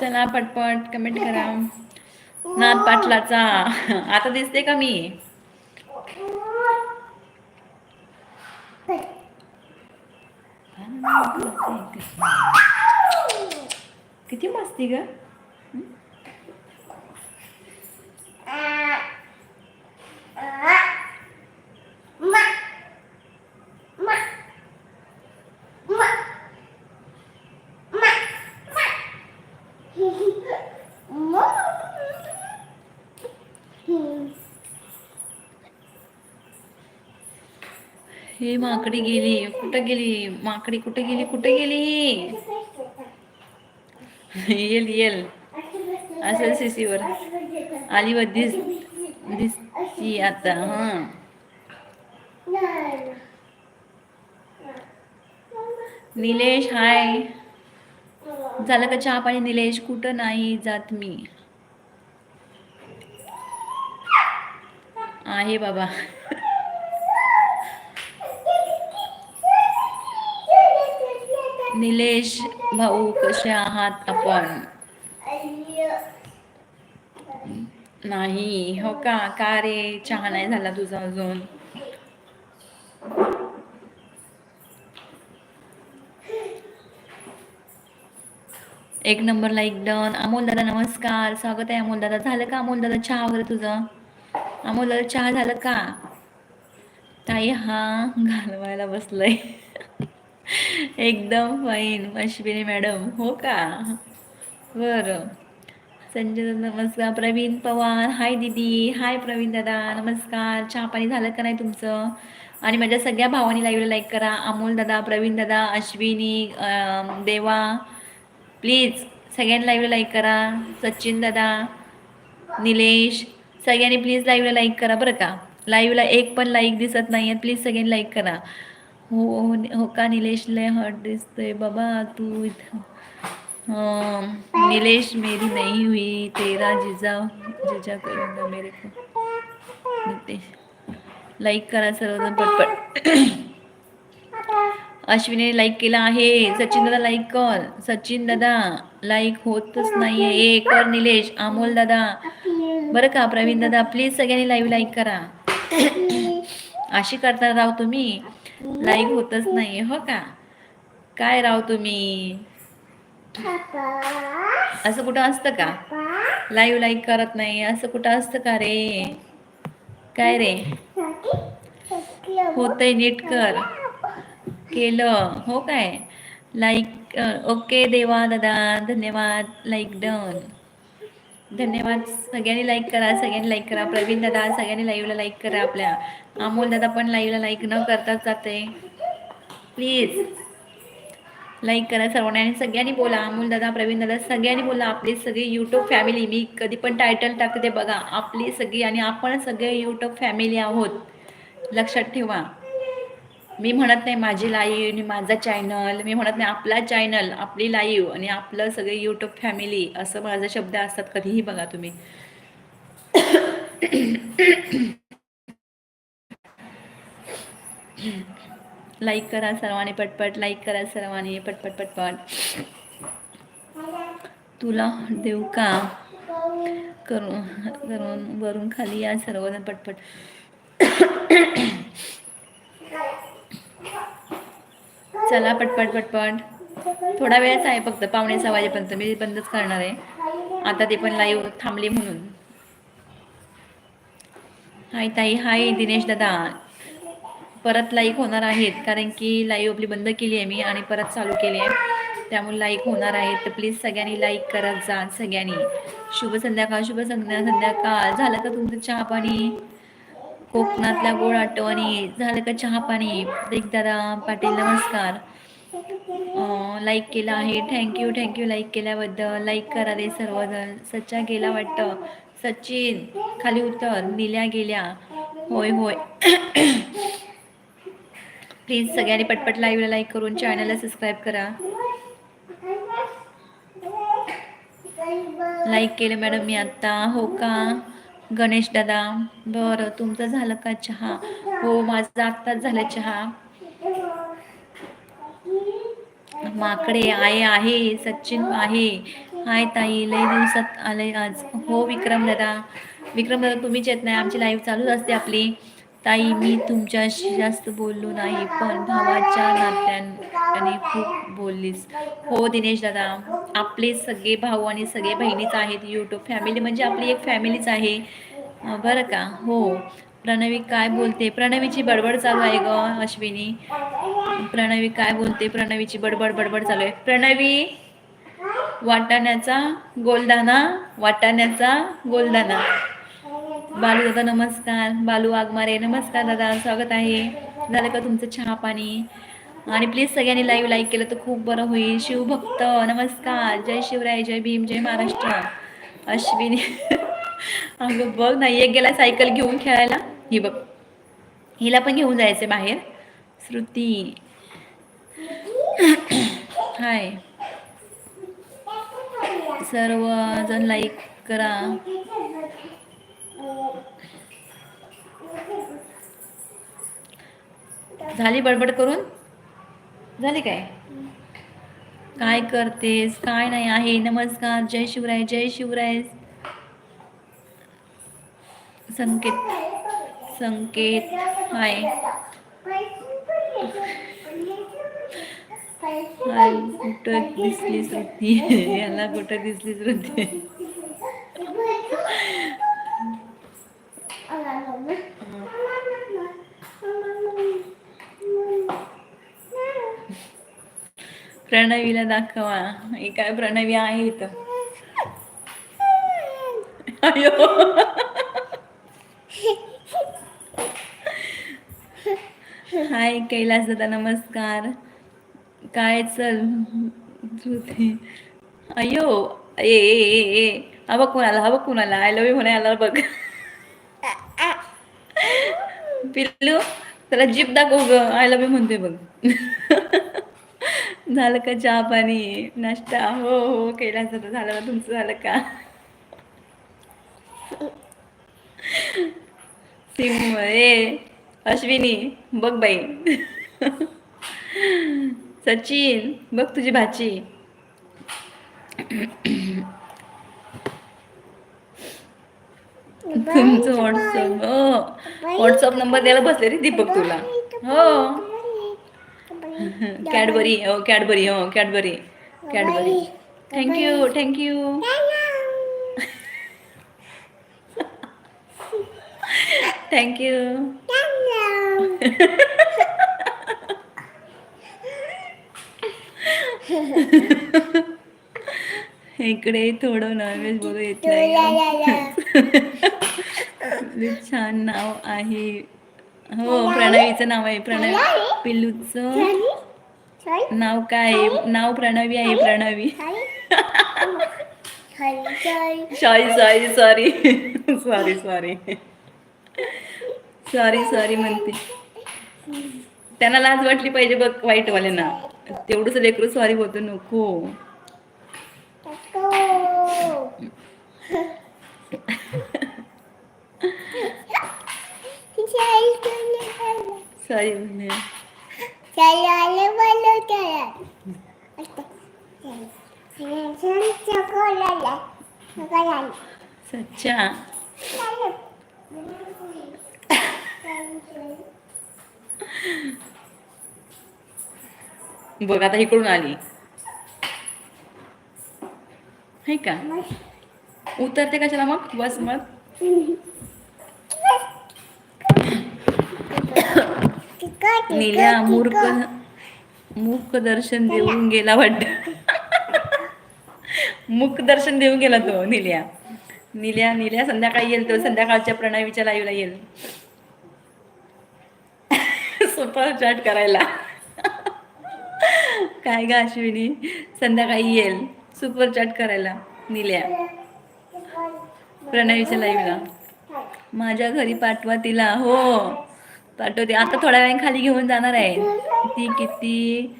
चला पटपट कमेंट करा. नाथ पाटलाचा. आता दिसते का मी? किती मस्ती ग? हे माकडी गेली. कुठं गेली? माकडी कुठे गेली? कुठे गेली येल येल असेल सीसीवर आली व दिस दिसती आता हा. निलेश हाय झालं का चहा पाणी निलेश? कुठं नाही जात मी. आहे बाबा. निलेश भाऊ कसे आहात आपण? नाही हो का? का रे? चहा नाही झाला तुझा अजून? एक नंबर लाईक डन अमोल दादा नमस्कार. स्वागत आहे अमोल दादा. झालं का अमोल दादा चहा वगैरे तुझं? अमोल दादा चहा झालं का? ताई हा घालवायला बसलंय. एकदम फाईन अश्विनी मॅडम हो का? बरं. संजय दादा नमस्कार. प्रवीण पवार. हाय दीदी. हाय प्रवीण दादा. नमस्कार. चहा पाणी झालं का नाही तुमचं? आणि माझ्या सगळ्या भावानी लाईव्हला लाईक करा. अमोल दादा प्रवीण दादा अश्विनी देवा प्लीज सगळ्यांनी लाईव्हला लाईक करा. सचिन दादा निलेश सगळ्यांनी प्लीज लाईव्हला लाईक करा बरं का. लाईव्हला एक पण लाईक दिसत नाही आहे प्लीज सगळ्यांनी लाईक करा. हो हो का निलेश? लय हॉट दिसतोय बाबा तू इथं. निलेश मेरी नहीं हुई तेरा जिजा जिजा करूंगा मेरे को. नितेश लाईक करा सर्वजण पटपट. अश्विनीने लाईक केला आहे. सचिन दादा लाईक कर. सचिन दादा लाईक होतच नाहीये. ए कर निलेश अमोल दादा. बरं का प्रवीण दादा प्लीज सगळ्यांनी लाईव्ह लाईक करा. अशी करता राव तुम्ही. लाईक होतच नाही हो का? काय राव तुम्ही? असं कुठं असतं का? लाईव्ह लाईक करत नाही असं कुठं असतं का रे? काय रे? होतंय नीट कर. केलं. हो काय? लाईक ओके देवा दादा धन्यवाद. लाईक डन धन्यवाद. सगळ्यांनी लाईक करा सगळ्यांनी लाईक करा. प्रवीण दादा सगळ्यांनी लाईव्हला लाईक करा आपल्या. अमोल दादा पण लाईव्हला लाईक न करताच जाते प्लीज लाईक करा सर्वांनी आणि सगळ्यांनी बोला. अमोल दादा प्रवीण दादा सगळ्यांनी बोला. आपली सगळी यूट्यूब फॅमिली मी कधी पण टायटल टाकते बघा. आपली सगळी आणि आपण सगळे यूट्यूब फॅमिली आहोत. लक्षात ठेवा. मी म्हणत नाही माझी लाईव्ह आणि माझा चॅनल मी म्हणत नाही आपला चॅनल आपली लाईव्ह आणि आपलं सगळे यूट्यूब फॅमिली असं माझे शब्द असतात कधीही बघा तुम्ही. लाईक करा सर्वांनी पटपट लाईक करा सर्वांनी पटपट पटपट. तुला देऊ का? करून करून वरून खाली या सर्वजण पटपट. चला पटपट पटपट. थोडा वेळच आहे फक्त पावणे सहा वाजेपर्यंत. मी बंदच करणार आहे. आता ते पण लाईव्ह थांबली म्हणून. हाय ताई हाय दिनेश दादा. परत लाईक होणार आहेत कारण की लाईव्ह आपली बंद केली आहे मी आणि परत चालू केली आहे. त्यामुळे लाईक होणार आहेत. तर प्लीज सगळ्यांनी लाईक करत जा सगळ्यांनी. शुभ संध्याकाळ शुभ संध्या संध्याकाळ. झालं का तुमचं चहा पाणी? कोकणातल्या गोड आठवणी झालं का चहा पाणी एक दादा पाटील नमस्कार. लाईक केलं आहे. Thank you thank you like केल्याबद्दल. लाईक करा रे सर्वजण. सच्चा गेला वाटतं. सचिन खाली उतर. निल्या गेल्या. होय होय. प्लीज सगळ्यांनी पटपट लाईव्हला लाईक करून चॅनलला सबस्क्राईब करा. लाईक केलं मॅडम मी आत्ता. हो का? गणेश दादा बरं तुमचं झालं का चहा? हो माझं आत्ताच झालं चहा. माकडे आहे आहे सचिन आहे. हाय ताई लय दिवसात आले आज. हो विक्रम दादा. विक्रम दादा तुम्हीच येत नाही. आमची लाईव्ह चालूच असते आपली. ताई मी तुमच्याशी जास्त बोललो नाही पण भावाच्या नात्याने खूप बोललीस. हो दिनेश दादा. आपले सगळे भाऊ आणि सगळे बहिणीच आहेत यूट्यूब फॅमिली म्हणजे आपली एक फॅमिलीच आहे. बरं का? हो. प्रणवी काय बोलते? प्रणवीची बडबड चालू आहे ग अश्विनी. प्रणवी काय बोलते? प्रणवीची बडबड बडबड चालू आहे. प्रणवी वाटाण्याचा गोलदाना वाटाण्याचा गोलदाना. बालू दादा नमस्कार. बालू वाघमारे नमस्कार दादा. स्वागत आहे. झालं का तुमचं चहा पाणी? आणि प्लीज सगळ्यांनी लाईव्ह लाईक केलं तर खूप बरं होईल. शिवभक्त नमस्कार. जय शिवराय जय भीम जय महाराष्ट्र. अश्विनी. अगं बघ ना एक गेला सायकल घेऊन खेळायला. ही बघ. हिला पण घेऊन जायचं बाहेर. श्रुती. हाय सर्वजण लाईक करा. झाली बडबड करून? झाली काय? काय करतेस? काय नाही आहे. नमस्कार. जय शिवराय जय शिवराय. संकेत संकेत हाय. हाय कुठं दिसलीच होती याला कुठं दिसलीच होती प्रणवीला दाखवा. हे काय प्रणवी आहे इथं? अयो. हाय कैलास दादा नमस्कार. काय चल? अयो ए ए ए ए हा बघ कुणाला? हा बघ कुणाला? आय लव्ह यू म्हणे आला बघ. पिल्लू त्याला जीप दाखव ग. आय लव्ह यू म्हणते बघ. झालं का चहा पाणी? नाश्ता? हो हो कैलास दादा झालं का तुमचं झालं का? सिम ए अश्विनी बघ बाई. सचिन बघ तुझी भाची. तुमचं व्हॉट्सअप हो. व्हॉट्सअप नंबर द्यायला बसले रे दीपक तुला. हो. कॅडबरी हो कॅडबरी हो Cadbury Cadbury thank you thank you thank you इकडे थोडं नॉनव्हेज बोलू येत नाही. छान नाव आहे. हो प्रणवीचं नाव आहे प्रणवी पिल्लूचं. नाव काय? नाव प्रणवी आहे Pranavi. Sorry sorry sorry sorry sorry sorry sorry म्हणते. त्यांना लाज वाटली पाहिजे बघ वाईटवाल्यांना. तेवढंच लेकरू सॉरी होतो नको. सॉरी म्हणे सच्चा बघ आता इकडून आली. है का? उतरते कशाला मग? बस मग. नील्या मूर्ख मूक दर्शन देऊन गेला वाटत. मुख दर्शन देऊन गेला तो निल्या. निल्या निल्या संध्याकाळी येईल तो संध्याकाळच्या प्रणवीच्या लाईव्हला येईल. सुपर चॅट करायला. काय ग अश्विनी? संध्याकाळी येईल. सुपर चॅट करायला निल्या. प्रणवीच्या लाईव्हला माझ्या घरी पाठवा तिला हो. पाठवते आता थोड्या वेळाने खाली घेऊन जाणार आहे. ती किती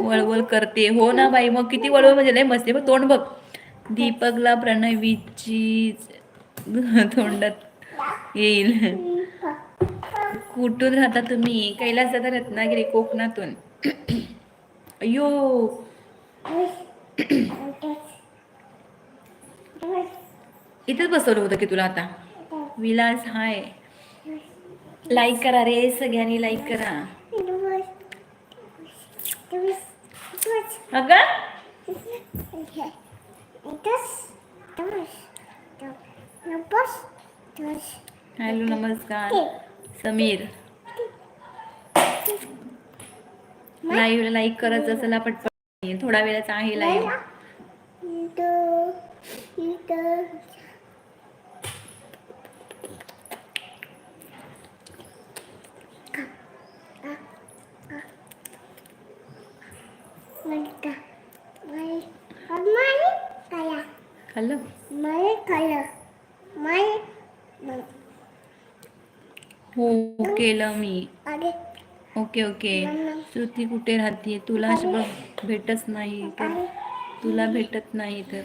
वळवळ करते. हो ना बाई मग किती वळवळ म्हणजे लय मस्ती. बघ तोंड बघ. दीपकला प्रणवीची तोंडात येईल. कुठून राहता तुम्ही? कैलास जाता रत्नागिरी कोकणातून. अयो इथेच बसवलं होतं की तुला आता? विलास हाय. लाईक करा रे सगळ्यांनी लाईक करा. अगं? हॅलो नमस्कार. समीर. लाईव्ह लाईक करायचं असेल पटपट थोडा वेळाचा आहे लाईव्ह. खाल्लं हो केलं मी. Okay okay. श्रुती कुठे राहते तुला भेटच नाही तर. तुला भेटत नाही तर.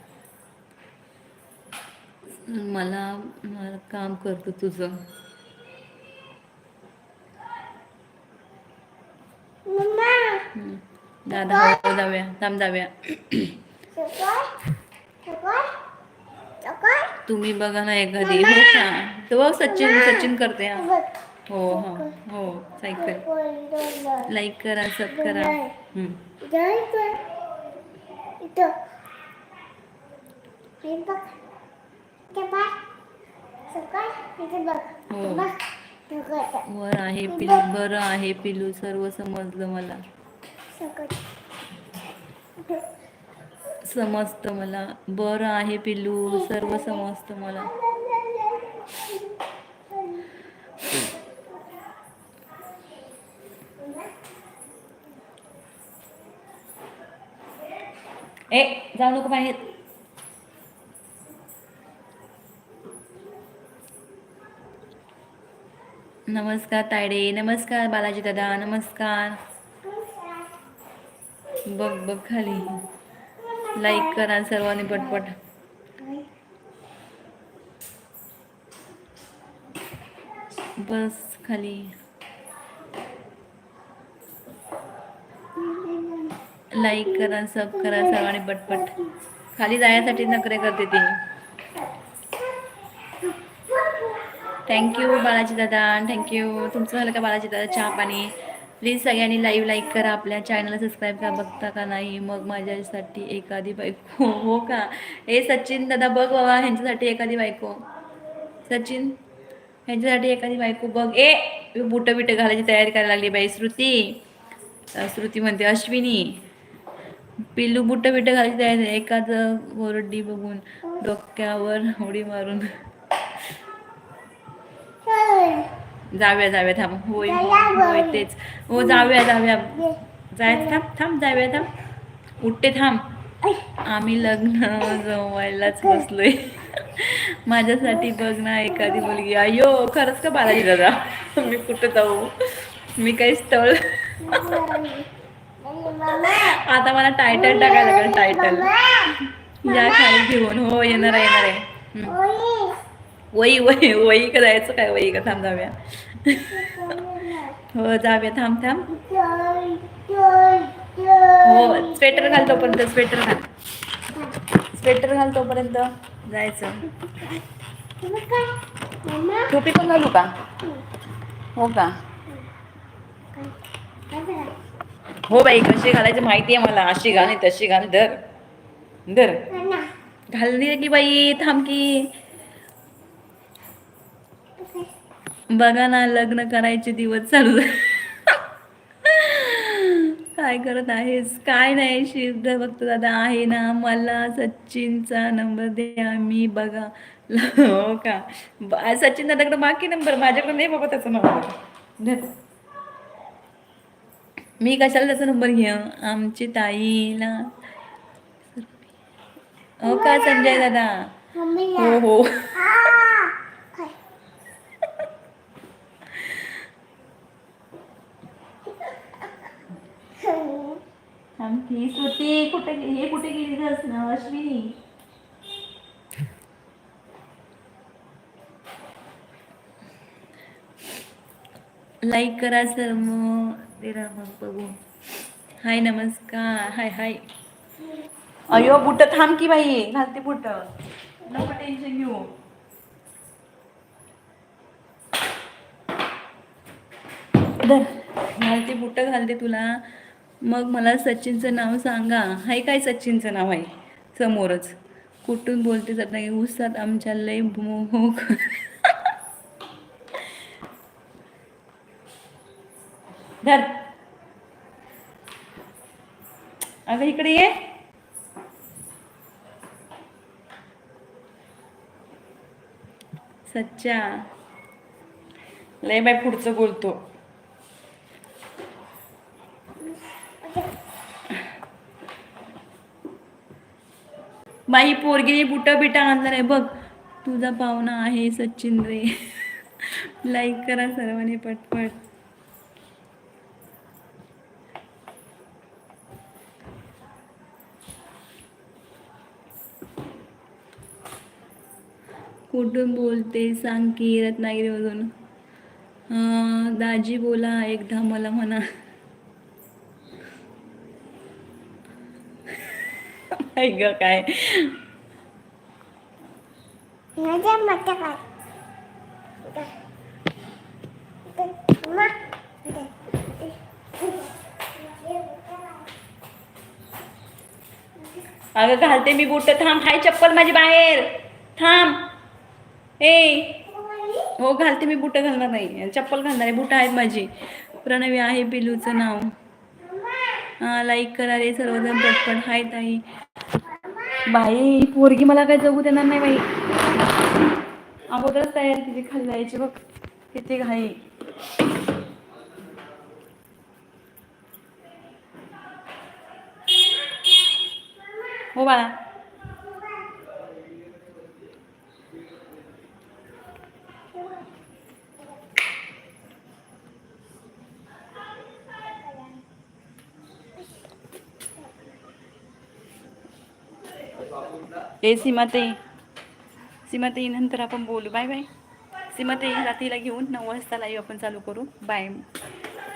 मला मला काम करतो तुझं. दादा हो जाऊया. थांब जाऊया. तुम्ही बघा ना एखादी हो. का तो बघ सचिन सचिन करते हा. हो हो हो सायकल लाईक करा सब करा. हम्म. वर आहे पिलू बरं आहे पिलू सर्व समजलं मला. समजतं मला. बरं आहे पिलू सर्व समजतं मला. ए जाऊ नको बाहेर. नमस्कार तायडे नमस्कार बालाजी दादा नमस्कार. बघ बघ खाली. लाईक करा सर्वांनी पटपट. बस खाली. लाईक करा सब करा सर्वांनी पटपट. खाली जाण्यासाठी नखरे करते ती. थँक्यू बालाजी दादा थँक्यू तुमचं झालं का बालाजी दादा चहा पाणी? प्लीज सगळ्यांनी लाईव्ह लाईक करा आपल्या चॅनलला सबस्क्राईब करा. बघता का नाही? मग माझ्यासाठी एखादी बायको. हो का? ए सचिन दादा बघ बाबा ह्यांच्यासाठी एखादी बायको. सचिन ह्यांच्यासाठी एखादी बायको बघ. ए बुटं बिटं घालायची तयारी करायला लागली बाई श्रुती. श्रुती म्हणते अश्विनी. पिल्लू बुटं बिटं घालायची तयारी. एखादं ओरडी बघून डोक्यावर उडी मारून. जाऊया जाऊया थांब. होय होय तेच. हो जाऊया जाऊया. जायचं थांब थांब जाऊया थांब. उठते थांब. आम्ही लग्न जमवायलाच बसलोय. माझ्यासाठी बघ ना एखादी मुलगी. अयो खरंच का बालाजी दादा? मी कुठं जाऊ? मी काही स्थळ आता मला टायटल टाकायला लागेल टायटल या खाली घेऊन. हो येणार आहे येणार आहे. वही वही वही का जायचं काय वही का? थांब जाऊया हो जाऊया थांब थांब. हो स्वेटर घाल तोपर्यंत स्वेटर घाल. स्वेटर घाल तोपर्यंत जायचं. टोपी पण घालू का? हो का? हो बाई कशी घालायची माहिती आहे मला. अशी घाल तशी घाल. धर. धर. घालली की बाई थांब की. बघा ना लग्न करायचे दिवस चालू. काय करत आहेस? काय नाही शिवद बघतो दादा आहे ना. मला सचिनचा नंबर द्या मी बघा. हो का? सचिन दादाकडे बाकी नंबर माझ्याकडे नाही बाबा त्याचा नंबर. मी कशाला त्याचा नंबर घे आमची ताईला हो का संजय दादा? हो हो. श्रुती कुठे हे कुठे गेली ना अश्विनी? लाईक करा सर मग तेरा मग बघू. हाय नमस्कार. हाय हाय अयो बुट थांब की बाई. घालते बुट. नको टेन्शन घेऊ. घालते बुट घालते तुला. मग मला सचिनचं नाव सांगा. हाय काय सचिनचं नाव आहे? समोरच. कुठून बोलते जात नाही. उसात आमच्या लय मोह धर. अगं इकडे ये. सच्चा. लय बाय पुढचं बोलतो. बाई पोरगीने बुट बिटा आणणार आहे. बघ तुझा पाहुणा आहे सचिन रे. लाईक करा सर्वांनी पटपट. कुठून बोलते सांग की रत्नागिरीमधून दाजी बोला एकदा मला म्हणा. ग काय? माझ्या मम्मा अगं घालते मी बुट. थांब हाय चप्पल माझी बाहेर. थांब. ए. हो घालते मी बुट घालणार नाही. चप्पल घालणार आहे. बुट आहेत माझी. प्रणवी आहे पिलूचं नाव. हा लाईक करा रे सर्वजण पटपट. हाय ताई. बाई पोरगी मला काय जगू देणार नाही बाई. अगोदरच तयार तिची खाली जायची बघ किती घाई. हो बाळा. ए सीमाताई. सीमाताई नंतर आपण बोलू. Bye bye. सीमाताई रात्रीला घेऊन नऊ वाजता लाईव्ह आपण चालू करू. बाय.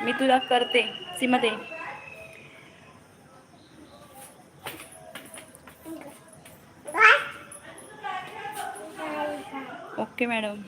मी तुला करते. सीमाताई. Okay madam.